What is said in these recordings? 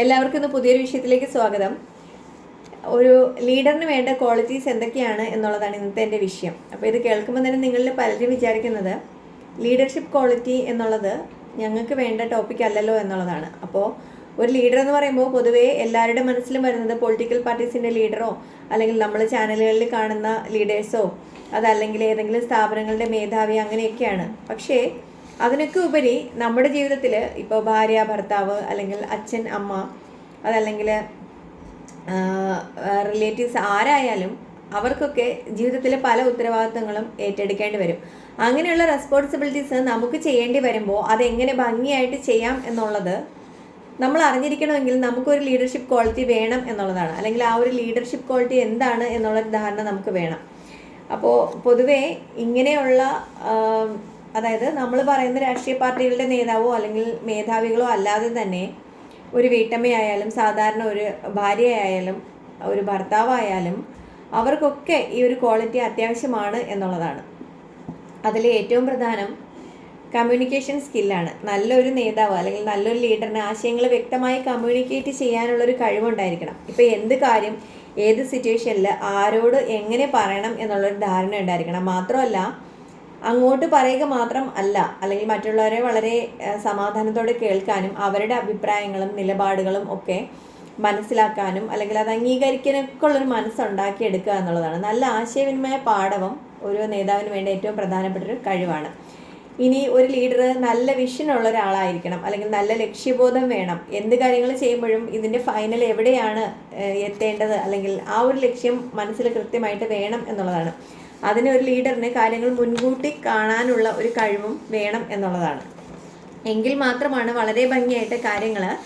എല്ലാവർക്കും ഇന്ന് പുതിയൊരു വിഷയത്തിലേക്ക് സ്വാഗതം. ഒരു ലീഡറിന് വേണ്ട ക്വാളിറ്റീസ് എന്തൊക്കെയാണ് എന്നുള്ളതാണ് ഇന്നത്തെ എന്റെ വിഷയം. അപ്പോൾ ഇത് കേൾക്കുമ്പോൾ തന്നെ നിങ്ങളിൽ പലരും വിചാരിക്കുന്നത് ലീഡർഷിപ്പ് ക്വാളിറ്റി എന്നുള്ളത് ഞങ്ങൾക്ക് വേണ്ട ടോപ്പിക് അല്ലല്ലോ എന്നുള്ളതാണ്. അപ്പോൾ ഒരു ലീഡർ എന്ന് പറയുമ്പോൾ പൊതുവേ എല്ലാവരുടെ മനസ്സിലും വരുന്നത് പൊളിറ്റിക്കൽ പാർട്ടീസിന്റെ ലീഡറോ അല്ലെങ്കിൽ നമ്മൾ ചാനലുകളിൽ കാണുന്ന ലീഡേഴ്സോ അതല്ലെങ്കിൽ ഏതെങ്കിലും സ്ഥാപനങ്ങളുടെ മേധാവി അങ്ങനെയൊക്കെയാണ്. പക്ഷേ അതിനൊക്കെ ഉപരി നമ്മുടെ ജീവിതത്തിൽ ഇപ്പോൾ ഭാര്യ ഭർത്താവ് അല്ലെങ്കിൽ അച്ഛൻ അമ്മ അതല്ലെങ്കിൽ റിലേറ്റീവ്സ് ആരായാലും അവർക്കൊക്കെ ജീവിതത്തിലെ പല ഉത്തരവാദിത്തങ്ങളും ഏറ്റെടുക്കേണ്ടി വരും. അങ്ങനെയുള്ള റെസ്പോൺസിബിലിറ്റീസ് നമുക്ക് ചെയ്യേണ്ടി വരുമ്പോൾ അതെങ്ങനെ ഭംഗിയായിട്ട് ചെയ്യാം എന്നുള്ളത് നമ്മൾ അറിഞ്ഞിരിക്കണമെങ്കിൽ നമുക്കൊരു ലീഡർഷിപ്പ് ക്വാളിറ്റി വേണം എന്നുള്ളതാണ്. അല്ലെങ്കിൽ ആ ഒരു ലീഡർഷിപ്പ് ക്വാളിറ്റി എന്താണ് എന്നുള്ളൊരു ധാരണ നമുക്ക് വേണം. അപ്പോൾ പൊതുവേ ഇങ്ങനെയുള്ള അതായത് നമ്മൾ പറയുന്ന രാഷ്ട്രീയ പാർട്ടികളുടെ നേതാവോ അല്ലെങ്കിൽ മേധാവികളോ അല്ലാതെ തന്നെ ഒരു വീട്ടമ്മയായാലും സാധാരണ ഒരു ഭാര്യയായാലും ഒരു ഭർത്താവായാലും അവർക്കൊക്കെ ഈ ഒരു ക്വാളിറ്റി അത്യാവശ്യമാണ് എന്നുള്ളതാണ്. അതിൽ ഏറ്റവും പ്രധാനം കമ്മ്യൂണിക്കേഷൻ സ്കില്ലാണ്. നല്ലൊരു നേതാവ് അല്ലെങ്കിൽ നല്ലൊരു ലീഡറിന് ആശയങ്ങൾ വ്യക്തമായി കമ്മ്യൂണിക്കേറ്റ് ചെയ്യാനുള്ളൊരു കഴിവുണ്ടായിരിക്കണം. ഇപ്പോൾ എന്ത് കാര്യം ഏത് സിറ്റുവേഷനിൽ ആരോട് എങ്ങനെ പറയണം എന്നുള്ളൊരു ധാരണ ഉണ്ടായിരിക്കണം. മാത്രമല്ല അങ്ങോട്ട് പറയുക മാത്രം അല്ല അല്ലെങ്കിൽ മറ്റുള്ളവരെ വളരെ സമാധാനത്തോടെ കേൾക്കാനും അവരുടെ അഭിപ്രായങ്ങളും നിലപാടുകളും ഒക്കെ മനസ്സിലാക്കാനും അല്ലെങ്കിൽ അത് അംഗീകരിക്കാനൊക്കെ ഉള്ളൊരു മനസ്സുണ്ടാക്കിയെടുക്കുക എന്നുള്ളതാണ്. നല്ല ആശയവിനിമയ പാഠവും ഒരു നേതാവിന് വേണ്ട ഏറ്റവും പ്രധാനപ്പെട്ട ഒരു കഴിവാണ്. ഇനി ഒരു ലീഡർ നല്ല വിഷൻ ഉള്ള ഒരാളായിരിക്കണം അല്ലെങ്കിൽ നല്ല ലക്ഷ്യബോധം വേണം. എന്ത് കാര്യങ്ങൾ ചെയ്യുമ്പോഴും ഇതിന്റെ ഫൈനൽ എവിടെയാണ് എത്തേണ്ടത് അല്ലെങ്കിൽ ആ ഒരു ലക്ഷ്യം മനസ്സിൽ കൃത്യമായിട്ട് വേണം എന്നുള്ളതാണ്. അതിന് ഒരു ലീഡറിന് കാര്യങ്ങൾ മുൻകൂട്ടി കാണാനുള്ള ഒരു കഴിവും വേണം എന്നുള്ളതാണ്. എങ്കിൽ മാത്രമാണ് വളരെ ഭംഗിയായിട്ട് കാര്യങ്ങൾ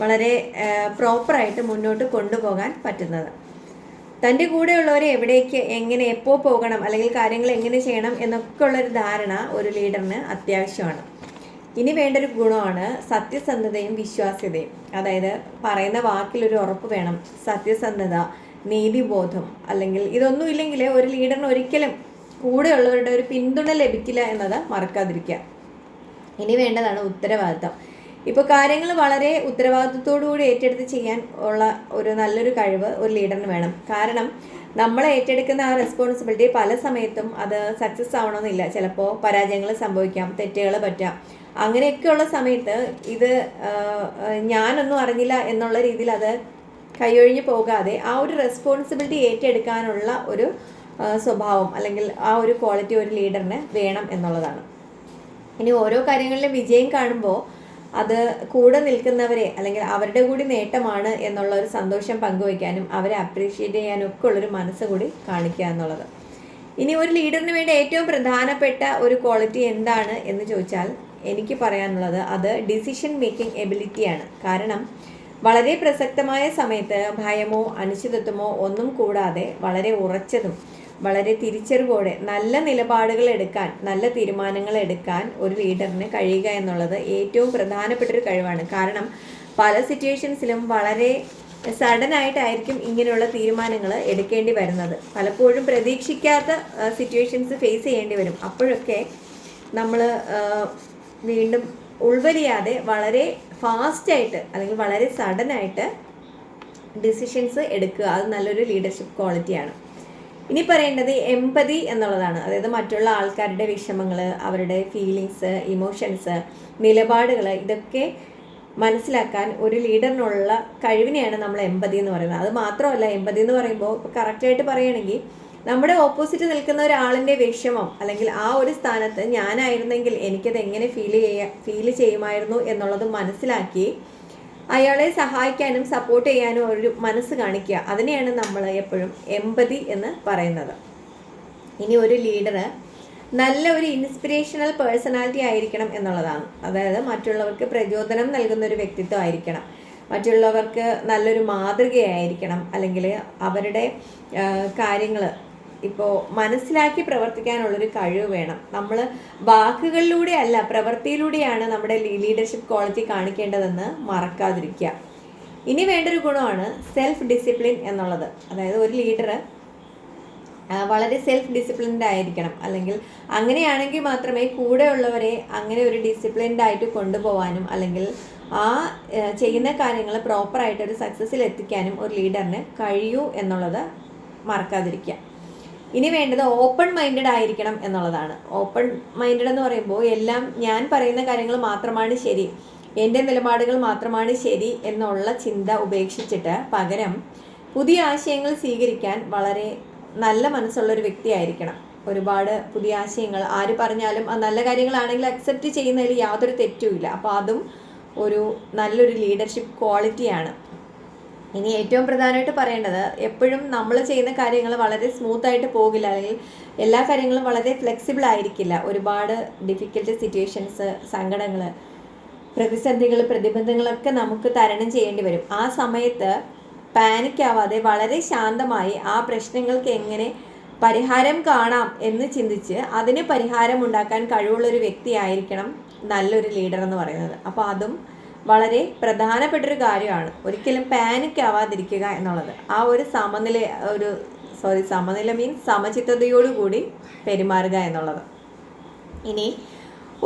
വളരെ പ്രോപ്പറായിട്ട് മുന്നോട്ട് കൊണ്ടുപോകാൻ പറ്റുന്നത്. തന്റെ കൂടെയുള്ളവരെ എവിടേക്ക് എങ്ങനെ എപ്പോൾ പോകണം അല്ലെങ്കിൽ കാര്യങ്ങൾ എങ്ങനെ ചെയ്യണം എന്നൊക്കെ ഉള്ളൊരു ധാരണ ഒരു ലീഡറിന് അത്യാവശ്യമാണ്. ഇനി വേണ്ട ഒരു ഗുണമാണ് സത്യസന്ധതയും വിശ്വാസ്യതയും. അതായത് പറയുന്ന വാക്കിലൊരു ഉറപ്പ് വേണം. സത്യസന്ധത നീതിബോധം അല്ലെങ്കിൽ ഇതൊന്നും ഇല്ലെങ്കിൽ ഒരു ലീഡറിന് ഒരിക്കലും കൂടെയുള്ളവരുടെ ഒരു പിന്തുണ ലഭിക്കില്ല എന്നത് മറക്കാതിരിക്കുക. ഇനി വേണ്ടതാണ് ഉത്തരവാദിത്തം. ഇപ്പോൾ കാര്യങ്ങൾ വളരെ ഉത്തരവാദിത്വത്തോടുകൂടി ഏറ്റെടുത്ത് ചെയ്യാൻ ഉള്ള ഒരു നല്ലൊരു കഴിവ് ഒരു ലീഡറിന് വേണം. കാരണം നമ്മൾ ഏറ്റെടുക്കുന്ന ആ റെസ്പോൺസിബിലിറ്റി പല സമയത്തും അത് സക്സസ് ആവണമെന്നില്ല. ചിലപ്പോൾ പരാജയങ്ങൾ സംഭവിക്കാം തെറ്റുകൾ പറ്റാം. അങ്ങനെയൊക്കെയുള്ള സമയത്ത് ഇത് ഞാനൊന്നും അറിഞ്ഞില്ല എന്നുള്ള രീതിയിൽ അത് കൈയൊഴിഞ്ഞു പോകാതെ ആ ഒരു റെസ്പോൺസിബിലിറ്റി ഏറ്റെടുക്കാനുള്ള ഒരു സ്വഭാവം അല്ലെങ്കിൽ ആ ഒരു ക്വാളിറ്റി ഒരു ലീഡറിന് വേണം എന്നുള്ളതാണ്. ഇനി ഓരോ കാര്യങ്ങളിലും വിജയം കാണുമ്പോൾ അത് കൂടെ നിൽക്കുന്നവരെ അല്ലെങ്കിൽ അവരുടെ കൂടി നേട്ടമാണ് എന്നുള്ള ഒരു സന്തോഷം പങ്കുവയ്ക്കാനും അവരെ അപ്രീഷിയേറ്റ് ചെയ്യാനും ഒക്കെ ഉള്ളൊരു മനസ്സ് കൂടി കാണിക്കുക എന്നുള്ളത്. ഇനി ഒരു ലീഡറിന് വേണ്ടി ഏറ്റവും പ്രധാനപ്പെട്ട ഒരു ക്വാളിറ്റി എന്താണ് എന്ന് ചോദിച്ചാൽ എനിക്ക് പറയാനുള്ളത് അത് ഡിസിഷൻ മേക്കിംഗ് എബിലിറ്റിയാണ് കാരണം വളരെ പ്രസക്തമായ സമയത്ത് ഭയമോ അനിശ്ചിതത്വമോ ഒന്നും കൂടാതെ വളരെ ഉറച്ചതും വളരെ തിരിച്ചറിവോടെ നല്ല നിലപാടുകൾ എടുക്കാൻ നല്ല തീരുമാനങ്ങൾ എടുക്കാൻ ഒരു ലീഡറിന് കഴിയുക എന്നുള്ളത് ഏറ്റവും പ്രധാനപ്പെട്ട ഒരു കഴിവാണ്. കാരണം പല സിറ്റുവേഷൻസിലും വളരെ സഡൻ ആയിട്ടായിരിക്കും ഇങ്ങനെയുള്ള തീരുമാനങ്ങൾ എടുക്കേണ്ടി വരുന്നത്. പലപ്പോഴും പ്രതീക്ഷിക്കാത്ത സിറ്റുവേഷൻസ് ഫേസ് ചെയ്യേണ്ടി വരും. അപ്പോഴൊക്കെ നമ്മൾ വീണ്ടും ഉൾവലിയാതെ വളരെ ഫാസ്റ്റായിട്ട് അല്ലെങ്കിൽ വളരെ സഡനായിട്ട് ഡിസിഷൻസ് എടുക്കുക. അത് നല്ലൊരു ലീഡർഷിപ്പ് ക്വാളിറ്റിയാണ് ഇനി പറയേണ്ടത് എമ്പതി എന്നുള്ളതാണ്. അതായത് മറ്റുള്ള ആൾക്കാരുടെ വിഷമങ്ങൾ അവരുടെ ഫീലിങ്സ് ഇമോഷൻസ് നിലപാടുകൾ ഇതൊക്കെ മനസ്സിലാക്കാൻ ഒരു ലീഡറിനുള്ള കഴിവിനെയാണ് നമ്മൾ എമ്പതി എന്ന് പറയുന്നത്. അത് മാത്രമല്ല എമ്പതി എന്ന് പറയുമ്പോൾ കറക്റ്റായിട്ട് പറയുകയാണെങ്കിൽ നമ്മുടെ ഓപ്പോസിറ്റ് നിൽക്കുന്ന ഒരാളിന്റെ വിഷമം അല്ലെങ്കിൽ ആ ഒരു സ്ഥാനത്ത് ഞാനായിരുന്നെങ്കിൽ എനിക്കത് എങ്ങനെ ഫീൽ ചെയ്യാ ഫീൽ ചെയ്യുമായിരുന്നു എന്നുള്ളത് മനസ്സിലാക്കി അയാളെ സഹായിക്കാനും സപ്പോർട്ട് ചെയ്യാനും ഒരു മനസ്സ് കാണിക്കുക. അതിനെയാണ് നമ്മൾ എപ്പോഴും എമ്പതി എന്ന് പറയുന്നത്. ഇനി ഒരു ലീഡർ നല്ല ഒരു ഇൻസ്പിറേഷണൽ പേഴ്സണാലിറ്റി ആയിരിക്കണം എന്നുള്ളതാണ്. അതായത് മറ്റുള്ളവർക്ക് പ്രചോദനം നൽകുന്ന ഒരു വ്യക്തിത്വം ആയിരിക്കണം. മറ്റുള്ളവർക്ക് നല്ലൊരു മാതൃകയായിരിക്കണം. അല്ലെങ്കിൽ അവരുടെ കാര്യങ്ങൾ ഇപ്പോൾ മനസ്സിലാക്കി പ്രവർത്തിക്കാനുള്ളൊരു കഴിവ് വേണം. നമ്മൾ വാക്കുകളിലൂടെ അല്ല പ്രവൃത്തിയിലൂടെയാണ് നമ്മുടെ ലീഡർഷിപ്പ് ക്വാളിറ്റി കാണിക്കേണ്ടതെന്ന് മറക്കാതിരിക്കുക ഇനി വേണ്ടൊരു ഗുണമാണ് സെൽഫ് ഡിസിപ്ലിൻ എന്നുള്ളത്. അതായത് ഒരു ലീഡർ വളരെ സെൽഫ് ഡിസിപ്ലിൻഡ് ആയിരിക്കണം. അല്ലെങ്കിൽ അങ്ങനെയാണെങ്കിൽ മാത്രമേ കൂടെയുള്ളവരെ അങ്ങനെ ഒരു ഡിസിപ്ലിൻഡ് ആയിട്ട് കൊണ്ടുപോകാനും അല്ലെങ്കിൽ ആ ചെയ്യുന്ന കാര്യങ്ങൾ പ്രോപ്പറായിട്ട് ഒരു സക്സസ്സിൽ എത്തിക്കാനും ഒരു ലീഡറിന് കഴിയൂ എന്നുള്ളത് മറക്കാതിരിക്കുക ഇനി വേണ്ടത് ഓപ്പൺ മൈൻഡഡ് ആയിരിക്കണം എന്നുള്ളതാണ്. ഓപ്പൺ മൈൻഡഡ് എന്ന് പറയുമ്പോൾ എല്ലാം ഞാൻ പറയുന്ന കാര്യങ്ങൾ മാത്രമാണ് ശരി. എന്റെ നിലപാടുകൾ മാത്രമാണ് ശരി എന്നുള്ള ചിന്ത ഉപേക്ഷിച്ചിട്ട് പകരം പുതിയ ആശയങ്ങൾ സ്വീകരിക്കാൻ വളരെ നല്ല മനസ്സുള്ള ഒരു വ്യക്തിയായിരിക്കണം ഒരുപാട് പുതിയ ആശയങ്ങൾ ആര് പറഞ്ഞാലും ആ നല്ല കാര്യങ്ങളാണെങ്കിൽ അക്സെപ്റ്റ് ചെയ്യുന്നതിൽ യാതൊരു തെറ്റുമില്ല അപ്പോൾ അതും ഒരു നല്ലൊരു ലീഡർഷിപ്പ് ക്വാളിറ്റിയാണ് ഇനി ഏറ്റവും പ്രധാനമായിട്ട് പറയേണ്ടത് എപ്പോഴും നമ്മൾ ചെയ്യുന്ന കാര്യങ്ങൾ വളരെ സ്മൂത്ത് ആയിട്ട് പോകില്ല. അല്ലെങ്കിൽ എല്ലാ കാര്യങ്ങളും വളരെ ഫ്ലെക്സിബിൾ ആയിരിക്കില്ല. ഒരുപാട് ഡിഫിക്കൽട്ട് സിറ്റുവേഷൻസ് സങ്കടങ്ങൾ പ്രതിസന്ധികൾ പ്രതിബന്ധങ്ങളൊക്കെ നമുക്ക് തരണം ചെയ്യേണ്ടി വരും. ആ സമയത്ത് പാനിക് ആവാതെ വളരെ ശാന്തമായി ആ പ്രശ്നങ്ങൾക്ക് എങ്ങനെ പരിഹാരം കാണാം എന്ന് ചിന്തിച്ച് അതിന് പരിഹാരം ഉണ്ടാക്കാൻ കഴിവുള്ളൊരു വ്യക്തിയായിരിക്കണം നല്ലൊരു ലീഡർ എന്ന് പറയുന്നത്. അപ്പോൾ അതും വളരെ പ്രധാനപ്പെട്ടൊരു കാര്യമാണ്. ഒരിക്കലും പാനിക് ആവാതിരിക്കുക എന്നുള്ളത്. ആ ഒരു സമനില ഒരു സോറി സമനില മീൻസ് സമചിത്തതയോടുകൂടി പെരുമാറുക എന്നുള്ളത്. ഇനി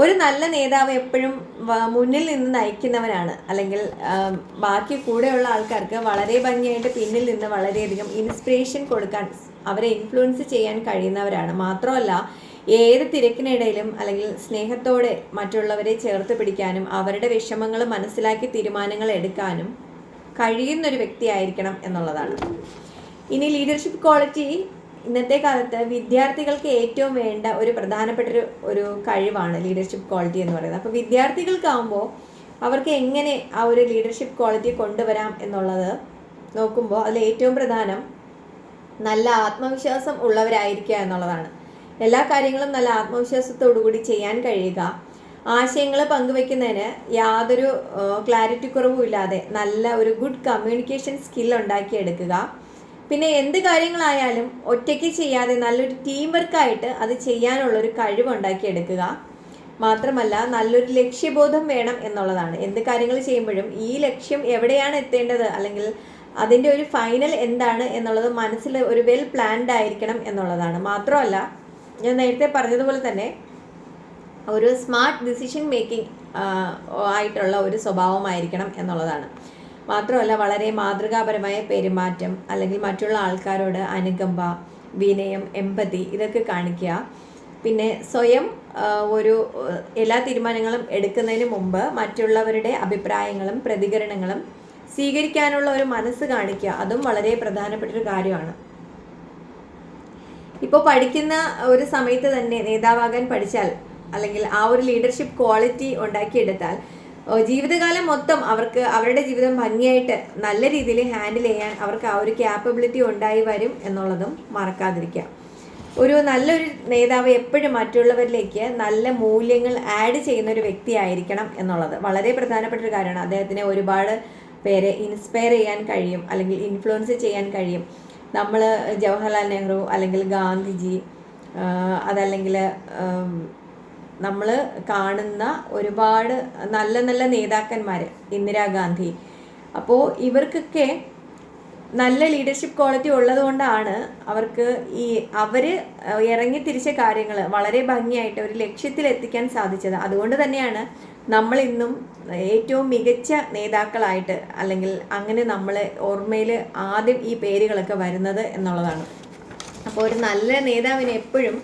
ഒരു നല്ല നേതാവ് എപ്പോഴും മുന്നിൽ നിന്ന് നയിക്കുന്നവനാണ്. അല്ലെങ്കിൽ ബാക്കി കൂടെയുള്ള ആൾക്കാർക്ക് വളരെ ഭംഗിയായിട്ട് പിന്നിൽ നിന്ന് വളരെയധികം ഇൻസ്പിറേഷൻ കൊടുക്കാൻ അവരെ ഇൻഫ്ലുവൻസ് ചെയ്യാൻ കഴിയുന്നവരാണ്. മാത്രമല്ല ഏത് തിരക്കിനിടയിലും അല്ലെങ്കിൽ സ്നേഹത്തോടെ മറ്റുള്ളവരെ ചേർത്ത് പിടിക്കാനും അവരുടെ വിഷമങ്ങൾ മനസ്സിലാക്കി തീരുമാനങ്ങൾ എടുക്കാനും കഴിയുന്നൊരു വ്യക്തിയായിരിക്കണം എന്നുള്ളതാണ്. ഇനി ലീഡർഷിപ്പ് ക്വാളിറ്റി ഇന്നത്തെ കാലത്ത് വിദ്യാർത്ഥികൾക്ക് ഏറ്റവും വേണ്ട ഒരു പ്രധാനപ്പെട്ട ഒരു ഒരു കഴിവാണ് ലീഡർഷിപ്പ് ക്വാളിറ്റി എന്ന് പറയുന്നത്. അപ്പോൾ വിദ്യാർത്ഥികൾക്കാവുമ്പോൾ അവർക്ക് എങ്ങനെ ആ ഒരു ലീഡർഷിപ്പ് ക്വാളിറ്റി കൊണ്ടുവരാം എന്നുള്ളത് നോക്കുമ്പോൾ അതിൽ ഏറ്റവും പ്രധാനം നല്ല ആത്മവിശ്വാസം ഉള്ളവരായിരിക്കുക എന്നുള്ളതാണ്. എല്ലാ കാര്യങ്ങളും നല്ല ആത്മവിശ്വാസത്തോടുകൂടി ചെയ്യാൻ കഴിയുക. ആശയങ്ങൾ പങ്കുവെക്കുന്നതിന് യാതൊരു ക്ലാരിറ്റി കുറവുമില്ലാതെ നല്ല ഒരു ഗുഡ് കമ്മ്യൂണിക്കേഷൻ സ്കിൽ ഉണ്ടാക്കിയെടുക്കുക. പിന്നെ എന്ത് കാര്യങ്ങളായാലും ഒറ്റയ്ക്ക് ചെയ്യാതെ നല്ലൊരു ടീം വർക്കായിട്ട് അത് ചെയ്യാനുള്ളൊരു കഴിവ് ഉണ്ടാക്കിയെടുക്കുക. മാത്രമല്ല നല്ലൊരു ലക്ഷ്യബോധം വേണം എന്നുള്ളതാണ്. എന്ത് കാര്യങ്ങൾ ചെയ്യുമ്പോഴും ഈ ലക്ഷ്യം എവിടെയാണ് എത്തേണ്ടത്? അല്ലെങ്കിൽ അതിന്റെ ഒരു ഫൈനൽ എന്താണ് എന്നുള്ളത് മനസ്സിൽ ഒരു വെൽ പ്ലാൻഡ് ആയിരിക്കണം എന്നുള്ളതാണ്. മാത്രമല്ല ഞാൻ നേരത്തെ പറഞ്ഞതുപോലെ തന്നെ ഒരു സ്മാർട്ട് ഡിസിഷൻ മേക്കിംഗ് ആയിട്ടുള്ള ഒരു സ്വഭാവമായിരിക്കണം എന്നുള്ളതാണ്. മാത്രമല്ല വളരെ മാതൃകാപരമായ പെരുമാറ്റം അല്ലെങ്കിൽ മറ്റുള്ള ആൾക്കാരോട് അനുകമ്പ വിനയം എമ്പതി ഇതൊക്കെ കാണിക്കുക. പിന്നെ സ്വയം ഒരു എല്ലാ തീരുമാനങ്ങളും എടുക്കുന്നതിന് മുമ്പ് മറ്റുള്ളവരുടെ അഭിപ്രായങ്ങളും പ്രതികരണങ്ങളും സ്വീകരിക്കാനുള്ള ഒരു മനസ്സ് കാണിക്കുക അതും വളരെ പ്രധാനപ്പെട്ട ഒരു കാര്യമാണ്. ഇപ്പോൾ പഠിക്കുന്ന ഒരു സമയത്ത് തന്നെ നേതാവാകാൻ പഠിച്ചാൽ അല്ലെങ്കിൽ ആ ഒരു ലീഡർഷിപ്പ് ക്വാളിറ്റി ഉണ്ടാക്കിയെടുത്താൽ ജീവിതകാലം മൊത്തം അവർക്ക് അവരുടെ ജീവിതം ഭംഗിയായിട്ട് നല്ല രീതിയിൽ ഹാൻഡിൽ ചെയ്യാൻ അവർക്ക് ആ ഒരു ക്യാപ്പബിലിറ്റി ഉണ്ടായി വരും എന്നുള്ളതും മറക്കാതിരിക്കുക. ഒരു നല്ലൊരു നേതാവ് എപ്പോഴും മറ്റുള്ളവരിലേക്ക് നല്ല മൂല്യങ്ങൾ ആഡ് ചെയ്യുന്ന ഒരു വ്യക്തിയായിരിക്കണം എന്നുള്ളത്. വളരെ പ്രധാനപ്പെട്ട ഒരു കാര്യമാണ്. അദ്ദേഹത്തിന് ഒരുപാട് പേരെ ഇൻസ്പയർ ചെയ്യാൻ കഴിയും അല്ലെങ്കിൽ ഇൻഫ്ലുവൻസ് ചെയ്യാൻ കഴിയും. നമ്മൾ ജവഹർലാൽ നെഹ്റു അല്ലെങ്കിൽ ഗാന്ധിജി അതല്ലെങ്കിൽ നമ്മൾ കാണുന്ന ഒരുപാട് നല്ല നല്ല നേതാക്കന്മാർ ഇന്ദിരാഗാന്ധി. അപ്പോൾ ഇവർക്കൊക്കെ നല്ല ലീഡർഷിപ്പ് ക്വാളിറ്റി ഉള്ളതുകൊണ്ടാണ് അവർക്ക് ഈ അവർ ഇറങ്ങി തിരിച്ച കാര്യങ്ങൾ വളരെ ഭംഗിയായിട്ട് ഒരു ലക്ഷ്യത്തിൽ എത്തിക്കാൻ സാധിച്ചത്. അതുകൊണ്ട് തന്നെയാണ് നമ്മൾ ഇന്നും ഏറ്റവും മികച്ച നേതാക്കളായിട്ട് അല്ലെങ്കിൽ അങ്ങനെ നമ്മൾ ഓർമ്മയിൽ ആദ്യം ഈ പേരുകളൊക്കെ വരുന്നത് എന്നുള്ളതാണ്. അപ്പോൾ ഒരു നല്ല നേതാവിന് എപ്പോഴും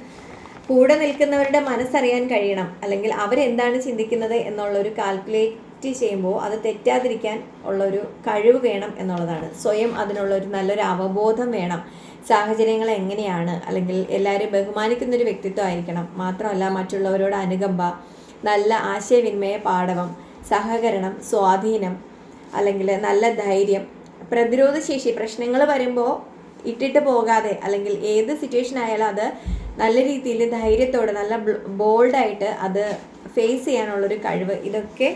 കൂടെ നിൽക്കുന്നവരുടെ മനസ്സറിയാൻ കഴിയണം. അല്ലെങ്കിൽ അവരെന്താണ് ചിന്തിക്കുന്നത് എന്നുള്ളൊരു കാൽക്കുലേറ്റ് ചെയ്യുമ്പോൾ അത് തെറ്റാതിരിക്കാൻ ഉള്ളൊരു കഴിവ് വേണം എന്നുള്ളതാണ്. സ്വയം അതിനുള്ളൊരു നല്ലൊരു അവബോധം വേണം. സാഹചര്യങ്ങൾ എങ്ങനെയാണ്? അല്ലെങ്കിൽ എല്ലാവരും ബഹുമാനിക്കുന്നൊരു വ്യക്തിത്വം ആയിരിക്കണം. മാത്രമല്ല മറ്റുള്ളവരോട് അനുകമ്പ നല്ല ആശയവിനിമയ പാഠവം സഹകരണം സ്വാധീനം അല്ലെങ്കിൽ നല്ല ധൈര്യം പ്രതിരോധശേഷി പ്രശ്നങ്ങൾ വരുമ്പോൾ ഇട്ടിട്ട് പോകാതെ അല്ലെങ്കിൽ ഏത് സിറ്റുവേഷൻ ആയാലും അത് നല്ല രീതിയിൽ ധൈര്യത്തോടെ നല്ല ബോൾഡായിട്ട് അത് ഫേസ് ചെയ്യാനുള്ളൊരു കഴിവ് ഇതൊക്കെ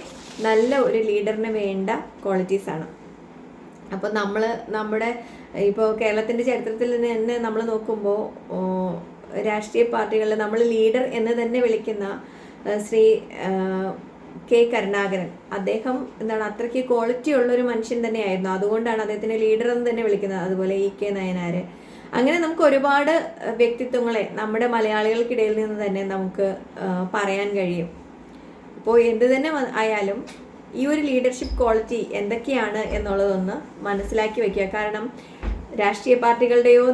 നല്ല ഒരു ലീഡറിന് വേണ്ട ക്വാളിറ്റീസ് ആണ്. അപ്പോൾ നമ്മൾ നമ്മുടെ ഇപ്പോൾ കേരളത്തിന്റെ ചരിത്രത്തിൽ തന്നെ നമ്മൾ നോക്കുമ്പോൾ രാഷ്ട്രീയ പാർട്ടികളിൽ നമ്മൾ ലീഡർ എന്ന് തന്നെ വിളിക്കുന്ന ശ്രീ കെ കരുണാകരൻ. അദ്ദേഹം എന്താണ് അത്രയ്ക്ക് ക്വാളിറ്റി ഉള്ള ഒരു മനുഷ്യൻ തന്നെയായിരുന്നു. അതുകൊണ്ടാണ് അദ്ദേഹത്തിനെ ലീഡർ എന്ന് തന്നെ വിളിക്കുന്നത്. അതുപോലെ ഇ കെ നയനാര്. അങ്ങനെ നമുക്ക് ഒരുപാട് വ്യക്തിത്വങ്ങളെ നമ്മുടെ മലയാളികൾക്കിടയിൽ നിന്ന് തന്നെ നമുക്ക് പറയാൻ കഴിയും. അപ്പോൾ എന്ത് തന്നെ ആയാലും ഈ ഒരു ലീഡർഷിപ്പ് ക്വാളിറ്റി എന്തൊക്കെയാണ് എന്നുള്ളതൊന്ന് മനസ്സിലാക്കി വെക്കുക. കാരണം രാഷ്ട്രീയ പാർട്ടികളുടെയോ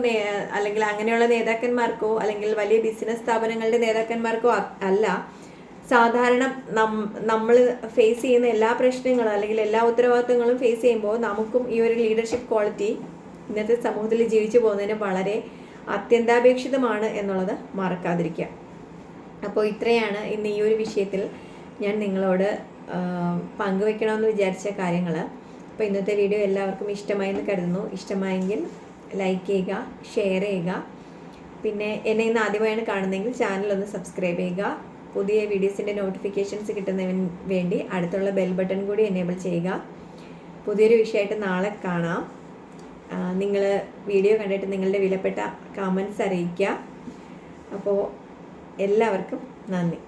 അല്ലെങ്കിൽ അങ്ങനെയുള്ള നേതാക്കന്മാർക്കോ അല്ലെങ്കിൽ വലിയ ബിസിനസ് സ്ഥാപനങ്ങളുടെ നേതാക്കന്മാർക്കോ അല്ല. സാധാരണ നം നമ്മൾ ഫേസ് ചെയ്യുന്ന എല്ലാ പ്രശ്നങ്ങളും അല്ലെങ്കിൽ എല്ലാ ഉത്തരവാദിത്തങ്ങളും ഫേസ് ചെയ്യുമ്പോൾ നമുക്കും ഈ ഒരു ലീഡർഷിപ്പ് ക്വാളിറ്റി ഇന്നത്തെ സമൂഹത്തിൽ ജീവിച്ചു പോകുന്നതിന് വളരെ അത്യന്താപേക്ഷിതമാണ് എന്നുള്ളത് മറക്കാതിരിക്കുക. അപ്പോൾ ഇത്രയാണ് ഇന്ന് ഈ ഒരു വിഷയത്തിൽ ഞാൻ നിങ്ങളോട് പങ്കുവെക്കണമെന്ന് വിചാരിച്ച കാര്യങ്ങൾ. അപ്പോൾ ഇന്നത്തെ വീഡിയോ എല്ലാവർക്കും ഇഷ്ടമായി എന്ന് കരുതുന്നു. ഇഷ്ടമായെങ്കിൽ ലൈക്ക് ചെയ്യുക ഷെയർ ചെയ്യുക. പിന്നെ എന്നെ ഇന്ന് ആദ്യമായാണ് കാണുന്നതെങ്കിൽ ചാനൽ ഒന്ന് സബ്സ്ക്രൈബ് ചെയ്യുക. പുതിയ വീഡിയോസിന്റെ നോട്ടിഫിക്കേഷൻസ് കിട്ടുന്നതിന് വേണ്ടി അടുത്തുള്ള ബെൽ ബട്ടൺ കൂടി എനേബിൾ ചെയ്യുക. പുതിയൊരു വിഷയമായിട്ട് നാളെ കാണാം. നിങ്ങൾ വീഡിയോ കണ്ടിട്ട് നിങ്ങളുടെ വിലപ്പെട്ട കമൻസ് അറിയിക്കുക. അപ്പോൾ എല്ലാവർക്കും നന്ദി.